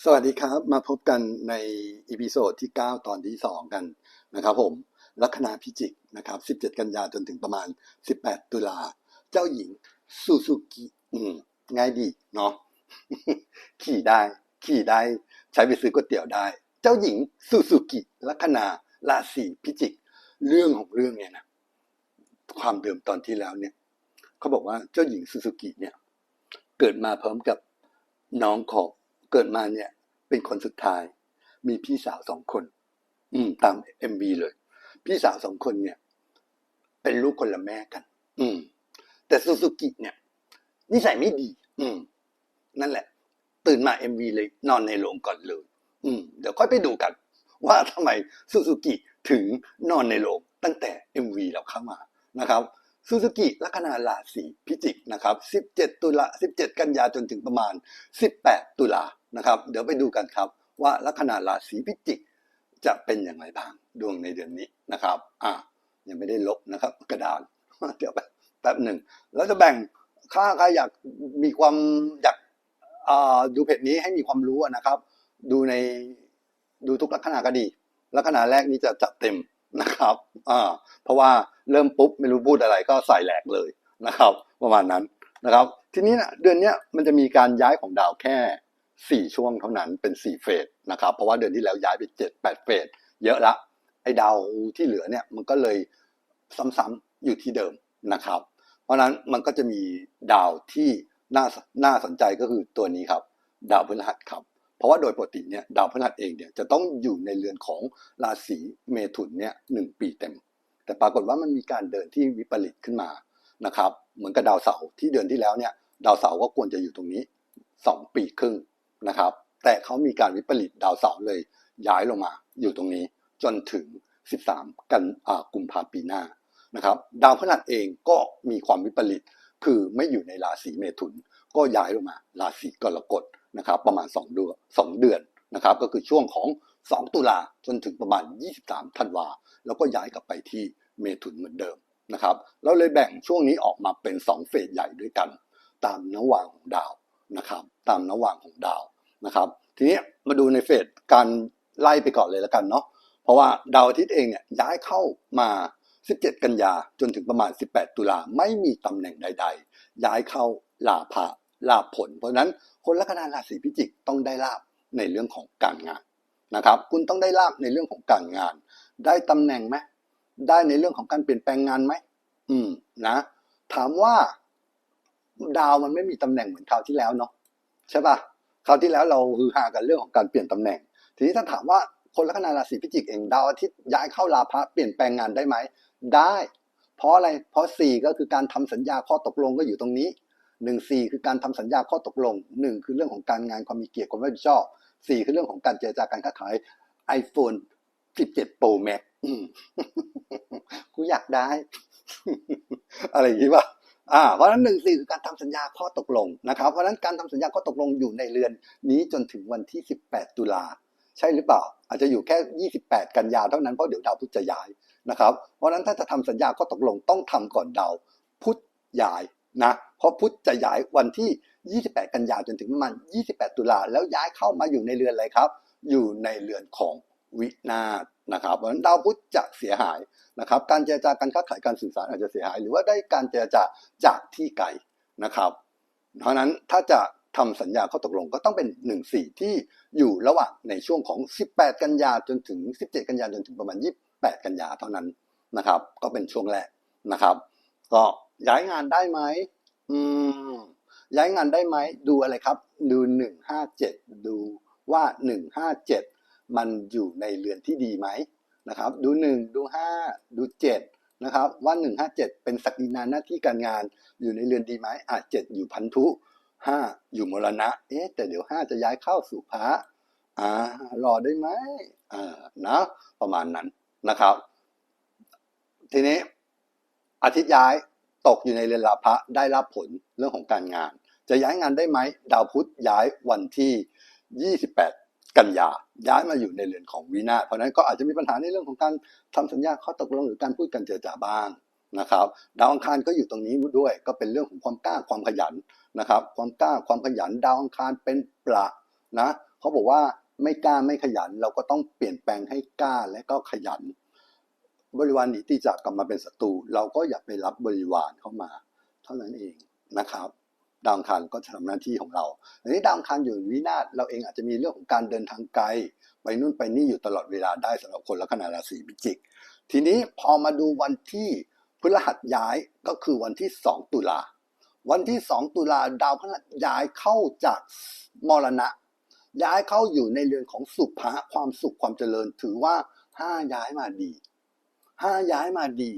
สวัสดีครับ มาพบกันในอีพิโซดที่ 9 ตอนที่ 2 กันนะครับผมลัคนาพิจิกนะครับ 17 กันยาจนถึงประมาณ 18 ตุลา เจ้าหญิงซูซูกิอืมง่ายดีเนาะขี่ได้ ขี่ได้ ใช้ไปซื้อก๋วยเตี๋ยวได้ เจ้าหญิงซูซูกิลัคนาราศีพิจิก เรื่องของเรื่องเนี่ยนะความเดิมตอนที่แล้วเนี่ยเขาบอกว่าเจ้าหญิงซูซูกิเนี่ย เกิดมาพร้อมกับน้องของ เกิดมาเนี่ย เป็นคนสุดท้าย มีพี่สาวสองคน อืม ตามเอ็มบีเลย พี่สาวสองคนเนี่ย เป็นลูกคนละแม่กัน อืม แต่ซูซูกิเนี่ย นิสัยไม่ดี อืม นั่นแหละ ตื่นมาเอ็มวีเลยนอนในโรงก่อนเลย อืม เดี๋ยวค่อยไปดูกัน ว่าทำไมซูซูกิถึงนอนในโรงตั้งแต่เอ็มวีเราเข้ามานะครับ ซูซูกิลัคนาราศีพิจิกนะครับ 17 ตุลา 17 กันยาจนถึงประมาณ 18 ตุลานะครับ เดี๋ยวไปดูกันครับว่าลัคนาราศีพิจิก จะเป็นอย่างไรบ้างดวงในเดือนนี้นะครับ อะยังไม่ได้ลบนะครับ กระดานเดี๋ยวแป๊บหนึ่งแล้วจะแบ่งค่าใครอยากมีความอยากอ่าดูเพจนี้ให้มีความรู้นะครับ ดูในดูทุกลัคนาก็ดีลัคนาแรกนี้จะจัดเต็มนะครับอ่าเพราะว่า เริ่มปุ๊บไม่รู้พูดอะไรก็ใส่แหลกเลยนะครับ ประมาณนั้นนะครับ ทีนี้นะเดือนนี้มันจะมีการย้ายของดาวแค่สี่ช่วงเท่านั้นเป็นสี่เฟสนะครับเพราะว่าเดือนที่แล้วย้ายไปเจ็ดแปดเฟสเยอะละไอ้ดาวที่เหลือเนี่ยมันก็เลยซ้ำๆอยู่ที่เดิมนะครับ เพราะนั้นมันก็จะมีดาวที่น่าน่าสนใจก็คือตัวนี้ครับ ดาวพฤหัสครับเพราะว่าโดยปกติเนี่ยดาวพฤหัสเองเนี่ยจะต้องอยู่ในเรือนของราศีเมถุนเนี่ยหนึ่งปีเต็ม แต่ปรากฏว่ามันมีการเดินที่วิปริตขึ้นมานะครับ เหมือนกับดาวเสาร์ที่เดือนที่แล้วเนี่ยดาวเสาร์ก็ควรจะอยู่ตรงนี้สองปีครึ่งนะครับ แต่เขามีการวิปริตดาวเสาร์เลยย้ายลงมา อยู่ตรงนี้จนถึง 13 กันกุมภาปีหน้านะครับ ดาวพฤหัสเองก็มีความวิปริตคือไม่อยู่ในราศีเมถุน ก็ย้ายลงมาราศีกรกฎนะครับ ประมาณ2เดือน2เดือนนะครับ ก็คือช่วงของ 2 ตุลาจนถึงประมาณ 23 ธันวา แล้วก็ย้ายกลับไปที่เมถุนเหมือนเดิมนะครับเราเลยแบ่งช่วงนี้ออกมาเป็น 2 เฟสใหญ่ด้วยกัน ตามนวางของดาวนะครับตามนวางของดาวนะครับทีนี้มาดูในเฟสการไล่ไปก่อนเลยแล้วกันเนาะเพราะว่าดาวอาทิตย์เองเนี่ยย้ายเข้ามา 17 กันยาจนถึงประมาณ 18 ตุลาไม่มีตำแหน่งใด ๆ ย้ายเข้าลาภะลาผล เพราะฉะนั้นคนลัคนาราศีพิจิกต้องได้ลาบในเรื่องของการงาน นะครับ คุณต้องได้ลาบในเรื่องของการงาน ได้ตำแหน่งไหมได้ในเรื่องของการเปลี่ยนแปลงงานไหมอืมนะ ถามว่า ดาวมันไม่มีตำแหน่งเหมือนคราวที่แล้วเนาะใช่ปะคราวที่แล้วเราฮือฮากันเรื่องของการเปลี่ยนตำแหน่ง ทีนี้ถ้าถามว่าคนลัคนาราศีพิจิกเองดาวอาทิตย์ย้ายเข้าราพะเปลี่ยนแปลงงานได้ไหมได้ เพราะอะไรเพราะสี่ก็คือการทำสัญญาข้อตกลงก็อยู่ตรงนี้หนึ่งสี่คือการทำสัญญาข้อตกลงหนึ่งคือเรื่องของการงานความมีเกียรติความรับผิดชอบ สี่คือเรื่องของการเจรจาการค้าขาย iPhone 17 Pro Max กูอยากได้ อะไรอย่างนี้ป่ะอ่าเพราะนั้นหนึ่งสี่คือการทำสัญญาข้อตกลงนะครับ เพราะนั้นการทำสัญญาข้อตกลงอยู่ในเรือนนี้จนถึงวันที่ 18 ตุลาใช่หรือเปล่า อาจจะอยู่แค่ 28 กันยาเท่านั้นเพราะเดี๋ยวดาวพุธจะย้ายนะครับ เพราะฉะนั้นถ้าจะทำสัญญาข้อตกลงต้องทำก่อนดาวพุธย้ายนะ เพราะพุธจะย้ายวันที่ 28 กันยาจนถึงประมาณ 28 ตุลาแล้วย้ายเข้ามาอยู่ในเรือนอะไรครับ อยู่ในเรือนของวินาศนะครับเพราะฉะนั้นดาวพุธจะเสียหายนะครับ การเจรจาการค้าขายการสื่อสารอาจจะเสียหาย หรือว่าได้การเจรจาจากที่ไกลนะครับ เพราะนั้นถ้าจะทำสัญญาข้อตกลงก็ต้องเป็น 1 4 ที่อยู่ระหว่างในช่วงของ 18 กันยาจนถึง 17 กันยาจนถึงประมาณ 28 กันยาเท่านั้นนะครับ ก็เป็นช่วงแรกนะครับ ก็ย้ายงานได้ไหม อืม ย้ายงานได้ไหม ดูอะไรครับ ดู157ดูว่า157มันอยู่ในเรือนที่ดีไหมนะครับ ดู1ดู5ดู7นะครับ ว่า157เจ็ดเป็นศักดินาหน้าที่การงานอยู่ในเรือนดีไหมอะ7อยู่พันธุห้าอยู่มรณะ เอ๊ะแต่เดี๋ยวห้าจะย้ายเข้าสู่พระอ่ารอได้ไหมอ่านะประมาณนั้นนะครับ ทีนี้อาทิตย์ย้าย ตกอยู่ในเรือนลาภะได้รับผลเรื่องของการงาน จะย้ายงานได้ไหมดาวพุธย้ายวันที่ 28 กันยาย้ายมาอยู่ในเรือนของวินาเพราะนั้นก็อาจจะมีปัญหาในเรื่องของการทำสัญญาข้อตกลงหรือการพูดกันเจรจาบ้างนะครับดาวอังคารก็อยู่ตรงนี้ด้วย ก็เป็นเรื่องของความกล้าความขยันนะครับ ความกล้าความขยันดาวอังคารเป็นประนะเขาบอกว่าไม่กล้าไม่ขยันเราก็ต้องเปลี่ยนแปลงให้กล้าและก็ขยัน บริวารหนีที่จะกลับมาเป็นศัตรูเราก็อย่าไปรับบริวารเข้ามา เท่านั้นเองนะครับ ดาวคารก็จะทำหน้าที่ของเราอันนี้ดาวคารอยู่วินาศเราเองอาจจะมีเรื่องของการเดินทางไกล ไปนู่นไปนี่อยู่ตลอดเวลาได้สำหรับคนลัคนาราศีพิจิก ทีนี้พอมาดูวันที่พฤหัสย้ายก็คือวันที่ 2 ตุลาวันที่ 2 ตุลาดาวพฤหัสย้ายเข้าจากมรณะ ย้ายเข้าอยู่ในเรือนของสุภะความสุขความเจริญถือว่าห้าย้ายมาดี ห้าย้ายมาดี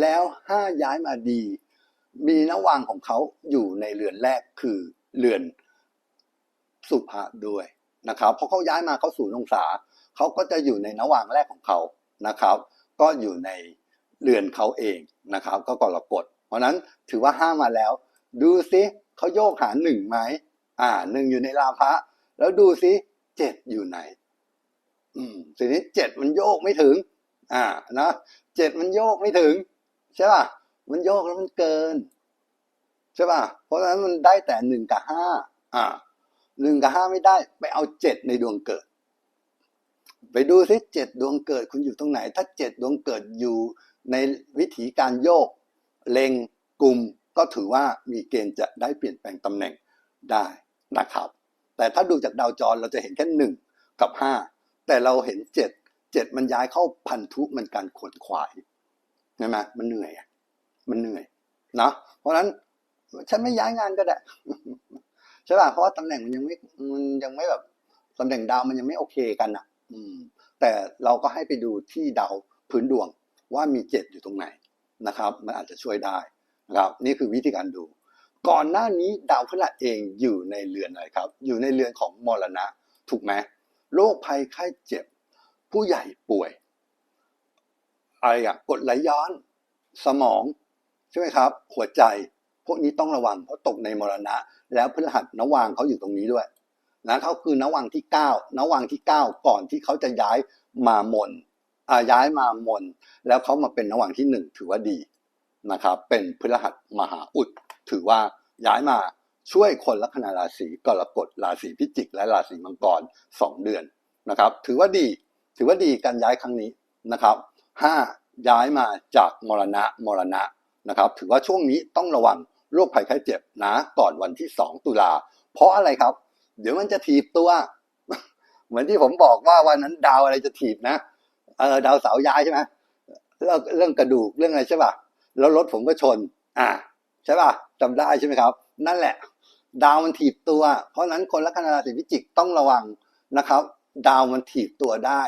แล้วห้าย้ายมาดี มีนวังของเขาอยู่ในเรือนแรกคือเรือนสุภะด้วยนะครับเพราะเขาย้ายมาเขาสู่องศาเขาก็จะอยู่ในนวังแรกของเขานะครับ ก็อยู่ในเรือนเขาเองนะครับ ก็กรกฎเพราะฉะนั้นถือว่าห้ามาแล้ว ดูซิเขาโยกหาหนึ่งไหมอ่าหนึ่งอยู่ในลาภะแล้วดูซิเจ็ดอยู่ไหน อืมทีนี้เจ็ดมันโยกไม่ถึง อ่านะเจ็ดมันโยกไม่ถึง ใช่ป่ะมันโยกแล้วมันเกิน ใช่ป่ะเพราะฉะนั้นมันได้แต่หนึ่งกับห้าอ่าหนึ่งกับห้าไม่ได้ ไปเอาเจ็ดในดวงเกิด ไปดูซิเจ็ดดวงเกิดคุณอยู่ตรงไหน ถ้าเจ็ดดวงเกิดอยู่ในวิถีการโยก เล็งกลุ่มก็ถือว่ามีเกณฑ์จะได้เปลี่ยนแปลงตำแหน่งได้นะครับ แต่ถ้าดูจากดาวจรเราจะเห็นแค่หนึ่งกับห้าแต่เราเห็นเจ็ด เจ็ดมันย้ายเข้าพันธุมันการขวนขวายใช่ไหมมันเหนื่อยอะมันเหนื่อยนะเพราะฉะนั้นฉันไม่ย้ายงานก็ได้ใช่ป่ะเพราะว่าตำแหน่งมันยังไม่มันยังไม่แบบตำแหน่งดาวมันยังไม่โอเคกันอะ อืม แต่เราก็ให้ไปดูที่ดาวพื้นดวงว่ามีเจ็ดอยู่ตรงไหนนะครับ มันอาจจะช่วยได้นะครับนี่คือวิธีการดู ก่อนหน้านี้ดาวพฤหัสเองอยู่ในเรือนอะไรครับ อยู่ในเรือนของมรณะ ถูกไหมโรคภัยไข้เจ็บ ผู้ใหญ่ป่วย อะไรอะกดไหลย้อน สมอง ใช่ไหมครับ หัวใจ พวกนี้ต้องระวังเพราะตกในมรณะ แล้วพฤหัสนวางเขาอยู่ตรงนี้ด้วยนะเขาคือนวังที่เก้านวังที่เก้าก่อนที่เขาจะย้ายมามนอ่าย้ายมามน แล้วเขามาเป็นนวังที่หนึ่งถือว่าดีนะครับ เป็นพฤหัสมหาอุด ถือว่าย้ายมาช่วยคนลัคนาราศีกรกฎราศีพิจิก และราศีมังกรสองเดือนนะครับ ถือว่าดี ถือว่าดีการย้ายครั้งนี้นะครับห้าย้ายมาจากมรณะมรณะนะครับ ถือว่าช่วงนี้ต้องระวังโรคภัยไข้เจ็บนะ ก่อนวันที่สองตุลา เพราะอะไรครับ เดี๋ยวมันจะถีบตัว เหมือนที่ผมบอกว่าวันนั้นดาวอะไรจะถีบนะเออดาวเสาย้ายใช่ไหมเรื่องเรื่องกระดูกเรื่องอะไรใช่ป่ะแล้วรถผมก็ชน อ่าใช่ป่ะจำได้ใช่ไหมครับ นั่นแหละ ดาวมันถีบตัว เพราะฉะนั้นคนลัคนาราศีพิจิกต้องระวังนะครับ ดาวมันถีบตัวได้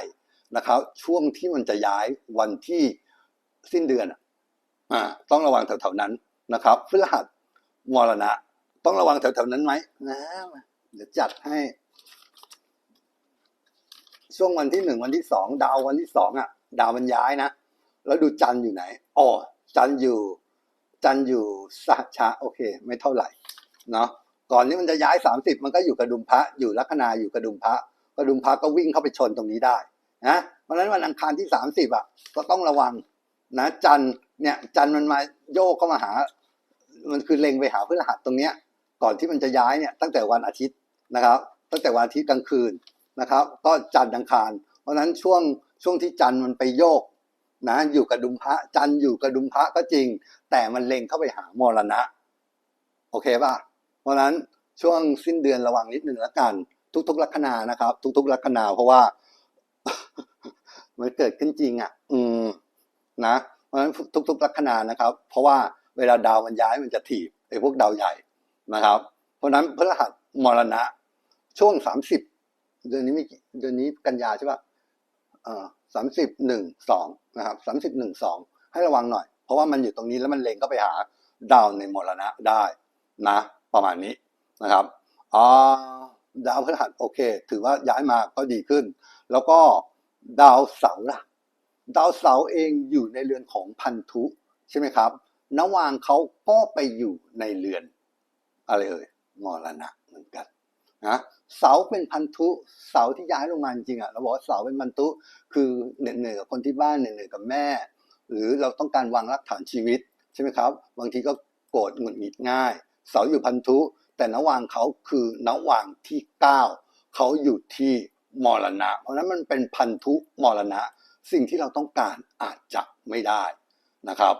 นะครับ ช่วงที่มันจะย้ายวันที่สิ้นเดือนอ่าต้องระวังแถวๆนั้นนะครับพฤหัสมรณะ ต้องระวังแถวๆนั้นไหมนะเดี๋ยวจัดให้ ช่วงวันที่หนึ่งวันที่สองดาววันที่สองอะ ดาวมันย้ายนะ แล้วดูจันอยู่ไหนอ๋อจันอยู่ จันอยู่สหชาโอเค ไม่เท่าไหร่เนาะก่อนนี้มันจะย้ายสามสิบมันก็อยู่กระดุมพระอยู่ลัคนาอยู่กระดุมพระ กระดุมพระก็วิ่งเข้าไปชนตรงนี้ได้นะเพราะฉะนั้นวันอังคารที่สามสิบอะ ก็ต้องระวังนะจันเนี่ยจันมันมาโยกเข้ามาหา มันคือเล็งไปหาพฤหัสตรงเนี้ย ก่อนที่มันจะย้ายเนี่ยตั้งแต่วันอาทิตย์นะครับ ตั้งแต่วันอาทิตย์กลางคืนนะครับ ก็จันอังคาร เพราะฉะนั้นช่วงช่วงที่จันมันไปโยกนะอยู่กระดุมพระจันอยู่กระดุมพระก็จริง แต่มันเล็งเข้าไปหามรณะ โอเคป่ะเพราะฉะนั้นช่วงสิ้นเดือนระวังนิดหนึ่งแล้วกัน ทุก ๆ ลัคนานะครับ ทุก ๆ ลัคนาเพราะว่า มันเกิดขึ้นจริงอะ อืมนะเพราะฉะนั้นทุก ๆ ลัคนานะครับ เพราะว่าเวลาดาวมันย้ายมันจะถีบไอ้พวกดาวใหญ่นะครับ เพราะนั้นพฤหัสมรณะ ช่วงสามสิบเดือนนี้ไม่เดือนนี้กันยาใช่ป่ะเอ่อสามสิบหนึ่งสองนะครับสามสิบหนึ่งสองให้ระวังหน่อย เพราะว่ามันอยู่ตรงนี้แล้วมันเล็งก็ไปหาดาวในมรณะได้นะ ประมาณนี้นะครับอ่า ดาวพฤหัสโอเค ถือว่าย้ายมาก็ดีขึ้น แล้วก็ดาวเสาร์ล่ะ ดาวเสาร์เองอยู่ในเรือนของพันธุใช่ไหมครับนวางเขาก็ไปอยู่ในเรือน อะไรเอ่ยมรณะเหมือนกันนะเสาเป็นพันธุเสาที่ย้ายลงมาจริงอะเราบอกว่าเสาเป็นพันธุคือเหนื่อยๆกับคนที่บ้านเหนื่อยๆกับแม่ หรือเราต้องการวางรากฐานชีวิตใช่ไหมครับ บางทีก็โกรธหงุดหงิดง่าย เสาอยู่พันธุ แต่นวางเขาคือนวางที่เก้าเขาอยู่ที่มรณะ เพราะฉะนั้นมันเป็นพันธุมรณะ สิ่งที่เราต้องการอาจจะไม่ได้นะครับ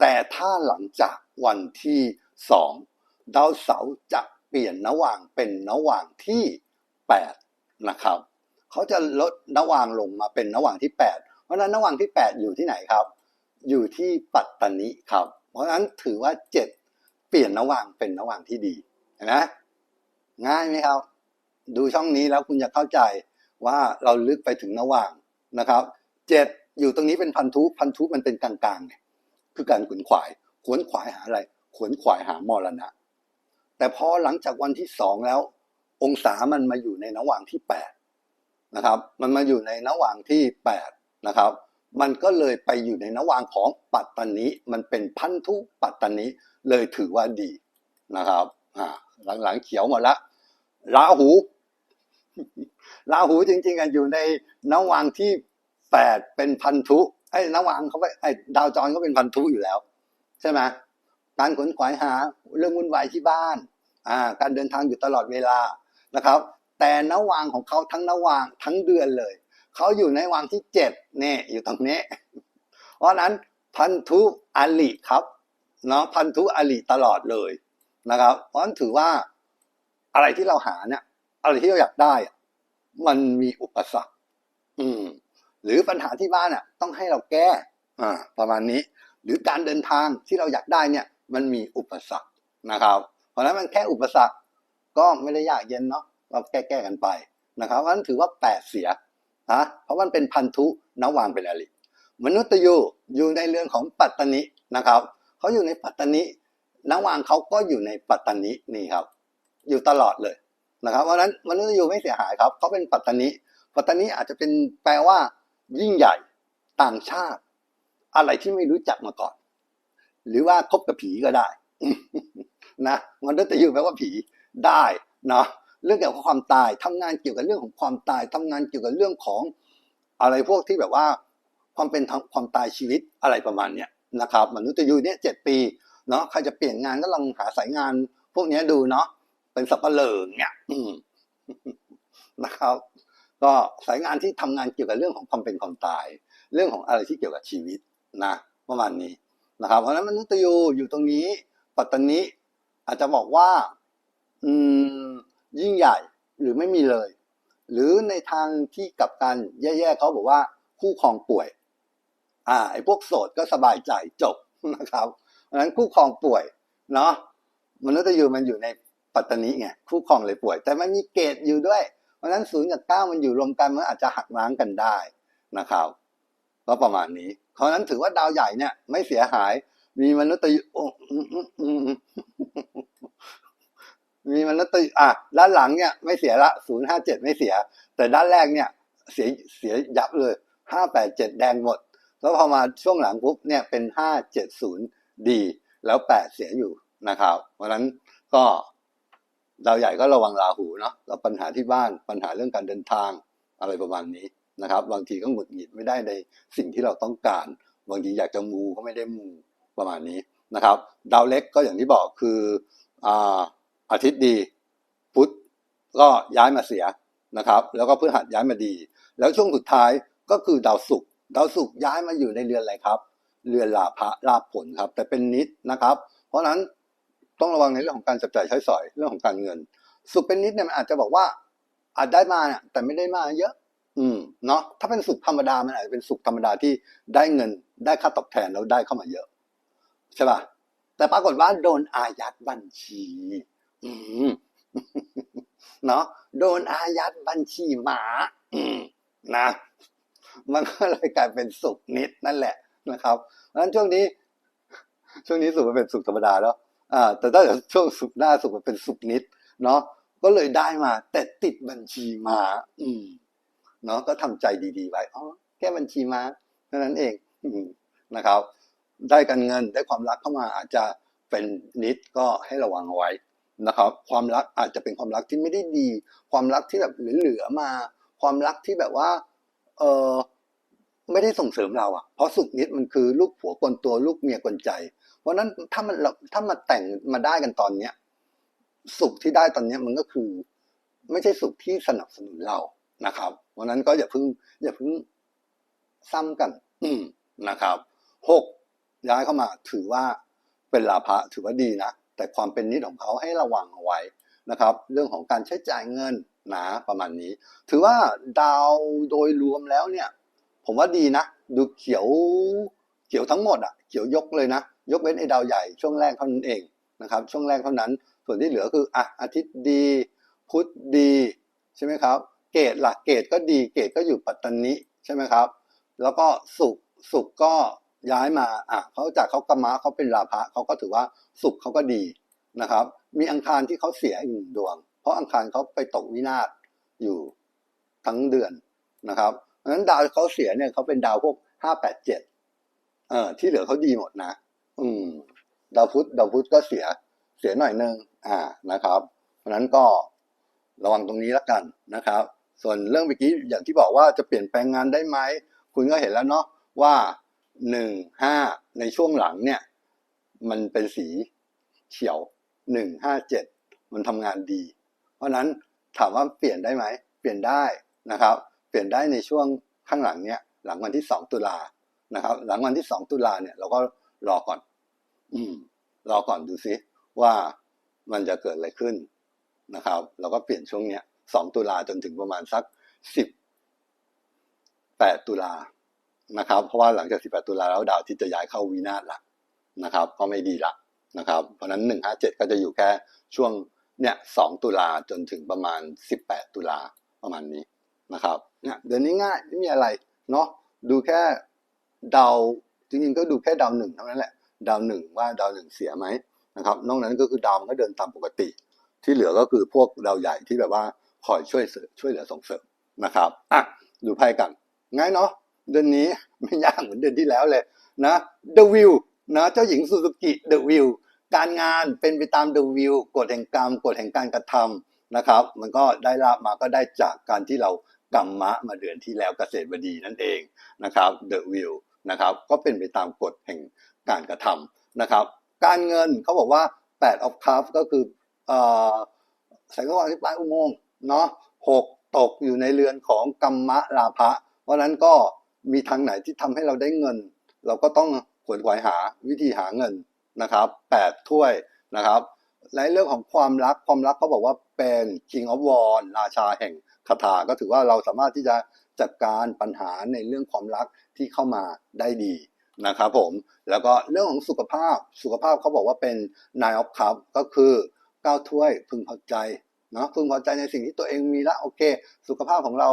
แต่ถ้าหลังจากวันที่สองดาวเสาร์จะเปลี่ยนนว่างเป็นนว่างที่แปดนะครับ เขาจะลดนว่างลงมาเป็นนว่างที่แปดเพราะฉะนั้นนว่างที่แปดอยู่ที่ไหนครับ อยู่ที่ปัตตานีครับ เพราะฉะนั้นถือว่าเจ็ดเปลี่ยนนว่างเป็นนว่างที่ดี ห็นไหมง่ายไหมครับ ดูช่องนี้แล้วคุณจะเข้าใจว่าเราลึกไปถึงนว่างนะครับเจ็ดอยู่ตรงนี้เป็นพันธุพันธุมันเป็นกลางๆไงคือการขวนขวาย ขวนขวายหาอะไร ขวนขวายหามรณะ แต่พอหลังจากวันที่สองแล้ว องศามันมาอยู่ในนว่างที่แปดนะครับ มันมาอยู่ในนว่างที่แปดนะครับ มันก็เลยไปอยู่ในนว่างของปัตตานีมันเป็นพันธุปัตตานีเลยถือว่าดีนะครับอ่า หลังๆเขียวหมดละราหูราหูจริงๆอะอยู่ในนว่างที่แปดเป็นพันธุไอ้นว่างเขาไปไอ้ดาวจรก็เป็นพันธุอยู่แล้ว ใช่ไหมการขนขวายหาเรื่องวุ่นวายที่บ้านอ่าการเดินทางอยู่ตลอดเวลานะครับ แต่นวางของเขาทั้งนวางทั้งเดือนเลยเขาอยู่ในวางที่เจ็ดเนี่ยอยู่ตรงนี้ เพราะฉะนั้นพันธุอลิครับเนาะพันธุอลิตลอดเลย นะครับ เพราะนั้นถือว่าอะไรที่เราหาเนี่ย อะไรที่เราอยากได้อะมันมีอุปสรรค อืม หรือปัญหาที่บ้านอะ ต้องให้เราแก้ อ่า ประมาณนี้ หรือการเดินทางที่เราอยากได้เนี่ย มันมีอุปสรรคนะครับ เพราะนั้นมันแค่อุปสรรคก็ไม่ได้ยากเย็นเนาะเราแก้แก้กันไปนะครับเพราะนั้นถือว่าแปดเสียนะเพราะมันเป็นพันธุนวางเป็นอริมนุษย์ยูอยู่ในเรือนของปัตตนินะครับเขาอยู่ในปัตตนิ นวางเขาก็อยู่ในปัตตานินี่ครับ อยู่ตลอดเลยนะครับ เพราะนั้นมนุษย์ยูไม่เสียหายครับเขาเป็นปัตตานิปัตตานิอาจจะเป็นแปลว่า ยิ่งใหญ่ต่างชาติ อะไรที่ไม่รู้จักมาก่อน หรือว่าคบกับผีก็ได้นะมนุษย์ยูแปลว่าผีได้เนาะเรื่องเกี่ยวกับความตายทำงานเกี่ยวกับเรื่องของความตายทำงานเกี่ยวกับเรื่องของอะไรพวกที่แบบว่า ความเป็นความตายชีวิตอะไรประมาณเนี้ยนะครับมนุษย์ยูเนี่ยเจ็ดปี เนาะใครจะเปลี่ยนงานก็ลองหาสายงาน พวกนี้ดูเนาะเป็นสับปะเหร่อเนี่ยอืมนะครับ ก็สายงานที่ทำงานเกี่ยวกับเรื่องของความเป็นความตาย เรื่องของอะไรที่เกี่ยวกับชีวิตนะประมาณนี้นะครับ เพราะฉะนั้นมนุษย์ยูอยู่ตรงนี้ ปัตตานีอาจจะบอกว่า อืม ยิ่งใหญ่หรือไม่มีเลย หรือในทางที่กลับกันแย่ๆเขาบอกว่าคู่ครองป่วย อ่าไอ้พวกโสดก็สบายใจจบนะครับ เพราะฉะนั้นคู่ครองป่วยเนาะมนุษย์ยูมันอยู่ในปัตตานีไงคู่ครองเลยป่วย แต่มันมีเกตอยู่ด้วย เพราะฉะนั้นศูนย์กับเก้ามันอยู่รวมกันมันอาจจะหักล้างกันได้นะครับก็ประมาณนี้ เพราะฉะนั้นถือว่าดาวใหญ่เนี่ย ไม่เสียหาย มีมนุษย์ยูมอืมอืมมีมันตุอะด้านหลังเนี่ยไม่เสียละศูนย์ห้าเจ็ดไม่เสีย แต่ด้านแรกเนี่ย เสียเสียยับเลยห้าแปดเจ็ดแดงหมด แล้วพอมาช่วงหลังปุ๊บเนี่ยเป็นห้าเจ็ดศูนย์ ดีแล้วแปดเสียอยู่นะครับ เพราะฉะนั้นก็ดาวใหญ่ก็ระวังราหูเนาะแล้วปัญหาที่บ้านปัญหาเรื่องการเดินทางอะไรประมาณนี้นะครับ บางทีก็หงุดหงิดไม่ได้ในสิ่งที่เราต้องการ บางทีอยากจะมูก็ไม่ได้มูประมาณนี้นะครับ ดาวเล็กก็อย่างที่บอกคืออ่าอาทิตย์ดี พุธก็ย้ายมาเสียนะครับ แล้วก็พฤหัสย้ายมาดี แล้วช่วงสุดท้ายก็คือดาวศุกร์ดาวศุกร์ย้ายมาอยู่ในเรือนอะไรครับ เรือนลาภะลาผลครับ แต่เป็นนิดนะครับ เพราะฉะนั้นต้องระวังในเรื่องของการจับจ่ายใช้สอยเรื่องของการเงิน สุขเป็นนิดเนี่ยมันอาจจะบอกว่าอาจได้มาเนี่ยแต่ไม่ได้มาเยอะ อืมเนาะถ้าเป็นสุขธรรมดามันอาจจะเป็นสุขธรรมดาที่ได้เงินได้ค่าตอบแทนแล้วได้เข้ามาเยอะใช่ป่ะแต่ปรากฏว่าโดนอายัดบัญชี อืมเนาะโดนอายัดบัญชีหมา อืมนะ มันก็เลยกลายเป็นสุขนิดนั่นแหละ นะครับเพราะนั้นช่วงนี้ ช่วงนี้สุขมันเป็นสุขธรรมดาแล้วอ่า แต่ถ้าเกิดช่วงสุขหน้าสุขมันเป็นสุขนิด เนาะก็เลยได้มา แต่ติดบัญชีมา อืม เนาะก็ทำใจดีๆไว้อ๋อแค่บัญชีมาเท่านั้นเอง อืมนะครับ ได้การเงินได้ความรักเข้ามาอาจจะเป็นนิดก็ให้ระวังเอาไว้นะครับ ความรักอาจจะเป็นความรักที่ไม่ได้ดี ความรักที่แบบเหลือๆมา ความรักที่แบบว่า เออ ไม่ได้ส่งเสริมเราอะ เพราะสุขนิดมันคือลูกผัวกลตัวลูกเมียกลใจ เพราะนั้นถ้ามันถ้ามาแต่งมาได้กันตอนเนี้ย สุขที่ได้ตอนเนี้ยมันก็คือ ไม่ใช่สุขที่สนับสนุนเรานะครับเพราะนั้นก็อย่าเพิ่งอย่าเพิ่งซ้ำกัน อืมนะครับหกย้ายเข้ามาถือว่าเป็นลาภะถือว่าดีนะแต่ความเป็นนิดของเขาให้ระวังเอาไว้นะครับ เรื่องของการใช้จ่ายเงินนะประมาณนี้ ถือว่าดาวโดยรวมแล้วเนี่ย ผมว่าดีนะ ดูเขียวเขียวทั้งหมดอะเขียวยกเลยนะ ยกเว้นไอ้ดาวใหญ่ช่วงแรกเท่านั้นเองนะครับ ช่วงแรกเท่านั้น ส่วนที่เหลือคืออะอาทิตย์ดี พุธดีใช่ไหมครับ เกตหลักเกตก็ดีเกตก็อยู่ปัตตานีใช่ไหมครับ แล้วก็สุขสุขก็ย้ายมาอะเขาจากเขากรมะเขาเป็นราภะเขาก็ถือว่าสุขเขาก็ดีนะครับ มีอังคารที่เขาเสียอีกหนึ่งดวง เพราะอังคารเขาไปตกวินาศอยู่ทั้งเดือนนะครับ เพราะฉะนั้นดาวเขาเสียเนี่ยเขาเป็นดาวพวกห้าแปดเจ็ดเออที่เหลือเขาดีหมดนะ อืม ดาวพุธดาวพุธก็เสียเสียหน่อยนึงอ่านะครับ เพราะนั้นก็ระวังตรงนี้แล้วกันนะครับ ส่วนเรื่องเมื่อกี้อย่างที่บอกว่าจะเปลี่ยนแปลงงานได้ไหมคุณก็เห็นแล้วเนาะว่าหนึ่งห้าในช่วงหลังเนี่ย มันเป็นสีเขียวหนึ่งห้าเจ็ดมันทำงานดี เพราะนั้นถามว่าเปลี่ยนได้ไหม เปลี่ยนได้นะครับ เปลี่ยนได้ในช่วงข้างหลังเนี่ยหลังวันที่สองตุลานะครับ หลังวันที่สองตุลาเนี่ยเราก็รอก่อน อืมรอก่อนดูซิว่ามันจะเกิดอะไรขึ้นนะครับ เราก็เปลี่ยนช่วงเนี้ยสองตุลาจนถึงประมาณสักสิบแปดตุลานะครับ เพราะว่าหลังจากสิบแปดตุลาแล้วดาวที่จะย้ายเข้าวีนาศละนะครับ ก็ไม่ดีละนะครับ เพราะนั้นหนึ่งห้าเจ็ดก็จะอยู่แค่ช่วงเนี่ยสองตุลาจนถึงประมาณสิบแปดตุลาประมาณนี้นะครับ เนี่ยเดือนนี้ง่ายไม่มีอะไรเนาะดูแค่ดาวจริงๆก็ดูแค่ดาวหนึ่งเท่านั้นแหละดาวหนึ่งว่าดาวหนึ่งเสียไหมนะครับนอกนั้นก็คือดาวมันก็เดินตามปกติ ที่เหลือก็คือพวกดาวใหญ่ที่แบบว่าคอยช่วยเสริมช่วยเหลือส่งเสริมนะครับอะดูไพ่กันง่ายเนาะเดือนนี้ไม่ยากเหมือนเดือนที่แล้วเลยนะ The View นะเจ้าหญิงซูซูกิ The View การงานเป็นไปตาม The View กฎแห่งกรรมกฎแห่งการกระทำนะครับ มันก็ได้รับมาก็ได้จากการที่เรา กรรมะมาเดือนที่แล้วเกษตรบดีนั่นเองนะครับ The View นะครับก็เป็นไปตามกฎแห่งการกระทำนะครับ การเงินเขาบอกว่า8 of cups ก็คือเอ่อแสงสว่างที่ปลายอุโมงค์เนาะหกตกอยู่ในเรือนของกรรมะลาภะเพราะฉะนั้นก็มีทางไหนที่ทำให้เราได้เงิน เราก็ต้องขวนขวายหาวิธีหาเงินนะครับแปดถ้วยนะครับในเรื่องของความรักความรักเขาบอกว่าเป็น King of w a r ราชาแห่ง คาถาก็ถือว่าเราสามารถที่จะจัดการปัญหาในเรื่องความรักที่เข้ามาได้ดีนะครับผมแล้วก็เรื่องของสุขภาพสุขภาพเขาบอกว่าเป็น nine of cup ก็คือเก้าถ้วยพึงพอใจเนาะพึงพอใจในสิ่งที่ตัวเองมีละโอเค สุขภาพของเรา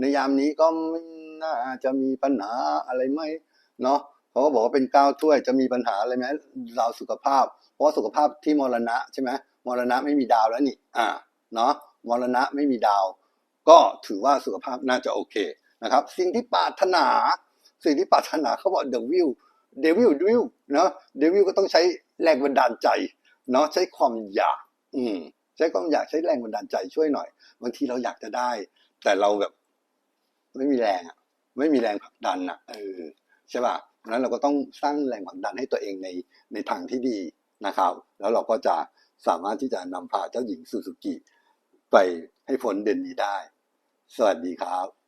ในยามนี้ก็ไม่น่าจะมีปัญหาอะไรไหมเนาะเขาก็บอกว่าเป็นก้าวถ้วยจะมีปัญหาอะไรไหมเราสุขภาพ เพราะว่าสุขภาพที่มรณะใช่ไหมมรณะไม่มีดาวแล้วนี่อ่าเนาะมรณะไม่มีดาว ก็ถือว่าสุขภาพน่าจะโอเคนะครับ สิ่งที่ปรารถนา สิ่งที่ปรารถนาเขาบอก the will เดวิลเดวิลเนาะเดวิลก็ต้องใช้แรงบันดาลใจเนาะใช้ความอยาก อืมใช้ความอยากใช้แรงบันดาลใจช่วยหน่อยบางทีเราอยากจะได้ แต่เราแบบ ไม่มีแรงอะ ไม่มีแรงผลักดันอะเออใช่ป่ะเพราะนั้นเราก็ต้องสร้างแรงผลักดันให้ตัวเองในในทางที่ดีนะครับ แล้วเราก็จะสามารถที่จะนำพาเจ้าหญิงซูซูกิไปให้พ้นเดือนนี้ได้ สวัสดีครับ